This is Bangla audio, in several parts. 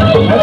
Oh,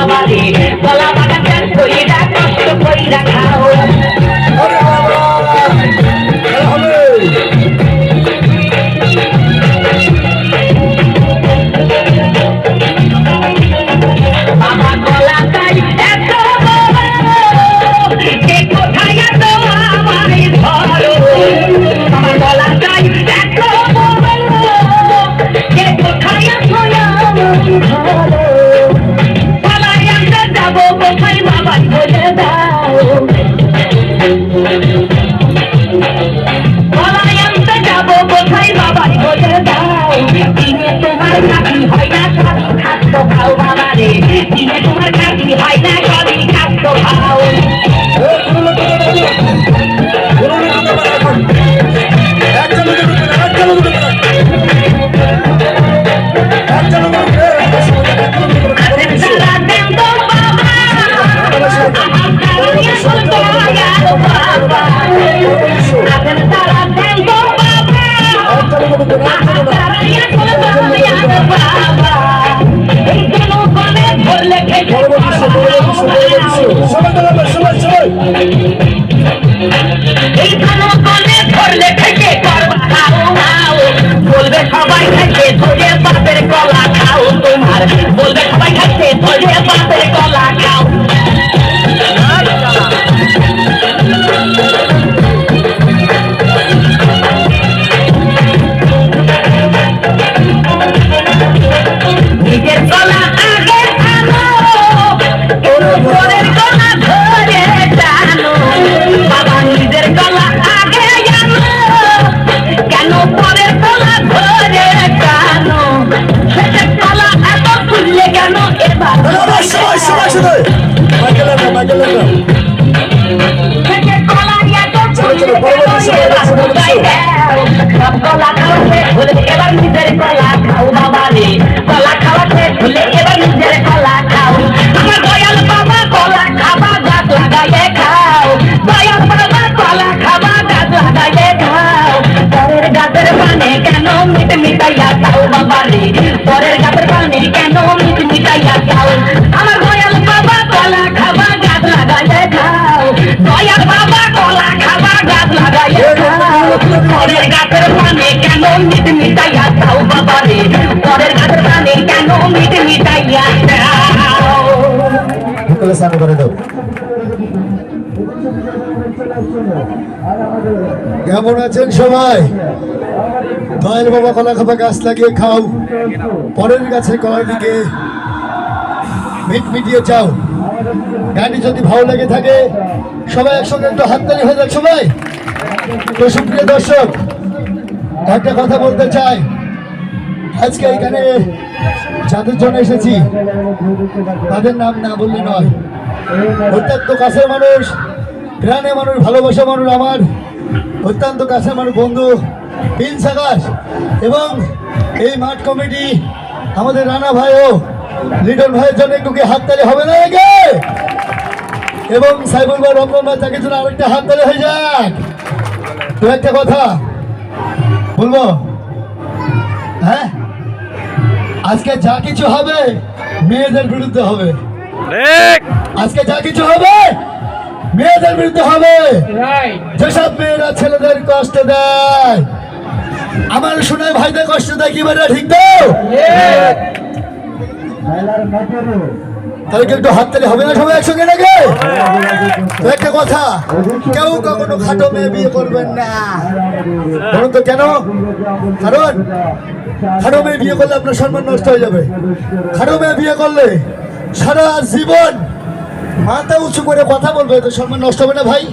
কইরা খাও বাবা রে কলা বাগান চাষ কইরা কষ্ট কইরা খাও। তোমার খাতি হয় না সবই খাদ্য খাও বাবা রে দিনে তোমার খাতি হয় না বড় কিছু সবাই দাঁড়াবে সবাই সবাই বলবে সবাই খাইছে ধরে বাপের কলা খাও তোমার সবাই সবাই সবাই মাইকেল না মাইকেল না এবার নিজের গলা খাও বাবা রে গলা খাওয়াতে ভুলে এবার নিজের গলা খাও আমার দয়াল বাবা গলা খাবা গাছ লাগাইয়ে খাও দয়াল বাবা গলা খাবা গাছ লাগাইয়ে খাও পরের গাছের পানে কেন মিট মিটাইয়া খাও বাবা রে পরের গাছের পানে কেন মিট মিটাইয়া খাও গাছের পানে কেন মিট মিটাইয়া গাছের পানে কেন মিট মিটাইয়া করে দাও। কেমন আছেন সবাই? দয়ের বাবা কলা খাবা গাছ লাগিয়ে খাও। পরের গাছে কলার দিকে মিট মিটিয়ে চাও। গানটি যদি ভালো লেগে থাকে, সবাই একসঙ্গে একটু হাততালি হয়ে যাক সবাই। তো সুপ্রিয় দর্শক একটা কথা বলতে চাই। আজকে এখানে যাদের জন্য এসেছি, তাদের নাম না বললে নয়। অত্যন্ত কাছের মানুষ প্রাণে মানুষ ভালোবাসা মানুষ আমার। অত্যন্ত কাছের মানুষ, বন্ধু প্রিন্স আকাশ এবং এই মাঠ কমিটি, আমাদের রানা ভাইও লিটন ভাইয়ের জন্য একটু কি হাত হাততালি হবে না আগে এবং সাইবুল ভাই রমজান ভাই, তাকে জন্য আরেকটা হাততালি হয়ে যাক। তো একটা কথা। বলব? হ্যাঁ? আজকে যা কিছু হবে মেয়েদের বিরুদ্ধে হবে। আজকে যা কিছু হবে মেয়েদের বিরুদ্ধে হবে। যেসব মেয়েরা ছেলেদের কষ্ট দেয় আমার শুনে ভাইদের কষ্ট দেয় কি বলে ঠিক তো? তাহলে কি একটু হাততালি হবে না সবাই একসঙ্গে নাকি? একটা কথা কেউ কখনো খাটো মেয়ে বিয়ে করবেন না। বলুন তো কেন? কারণ খাটো মেয়ে বিয়ে করলে আপনার সম্মান নষ্ট হয়ে যাবে। খাটো মেয়ে বিয়ে করলে সারা জীবন মাথা উঁচু করে কথা বলবে তো সম্মান নষ্ট হবে না ভাই?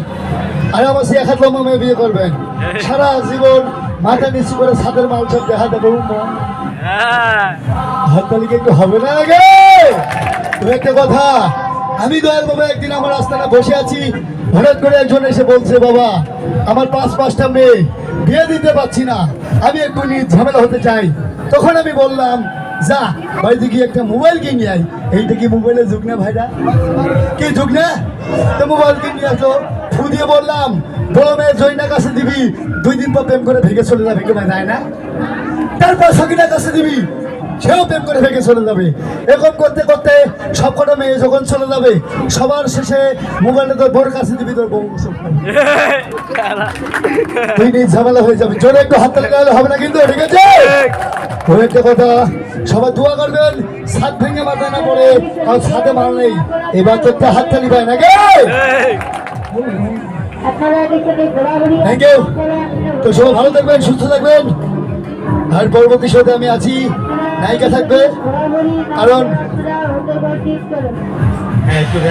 আর আমার সে এক হাত লম্বা মেয়ে বিয়ে করবেন। সারা জীবন মাথা নিচু করে ছাদের মাল সব দেখা দেবে হ্যাঁ। হাততালি কি একটু হবে না আগে একটা কথা আমি দয়াল বাবা, একদিন আমার আস্তানা বসে আছি। হঠাৎ করে একজন এসে বলছে, বাবা, আমার পাঁচ পাঁচটা মেয়ে, বিয়ে দিতে পারছি না। আমি একটু ঝামেলা হতে চাই। তখন আমি বললাম, যা, বাড়িতে গিয়ে একটা মোবাইল কিনে আই এইটা কি মোবাইলের যুগ না ভাইরা? কি যুগ না? তো মোবাইল কিনে আসো ফু দিয়ে বললাম, বড় মেয়ে জয়নার কাছে দিবি, দুই দিন পর প্রেম করে ভেঙে চলে যাবে কেউ যায় না? তারপর সকিনার কাছে দিবি? সেও প্রেম করে ভেঙে চলে যাবে। এরকম করতে করতে সব কটা মেয়ে যখন চলে যাবে সবার শেষে মোবাইলটা তোর বোর কাছে দিবি তোর বউ। তুই নিজ ঝামেলা হয়ে যাবে। জোরে একটু হাত লাগালে হবে না কিন্তু ঠিক আছে? ওই একটা কথা সবাই দোয়া করবেন ছাদ ভেঙে মাথা না পড়ে আর ছাদে মার নেই। এবার তো হাত তালি পায় নাকি? থ্যাংক ইউ তো সবাই ভালো থাকবেন সুস্থ থাকবেন। আর পরবর্তী সাথে আমি আছি। নায়িকা থাকবে কারণ হ্যাঁ,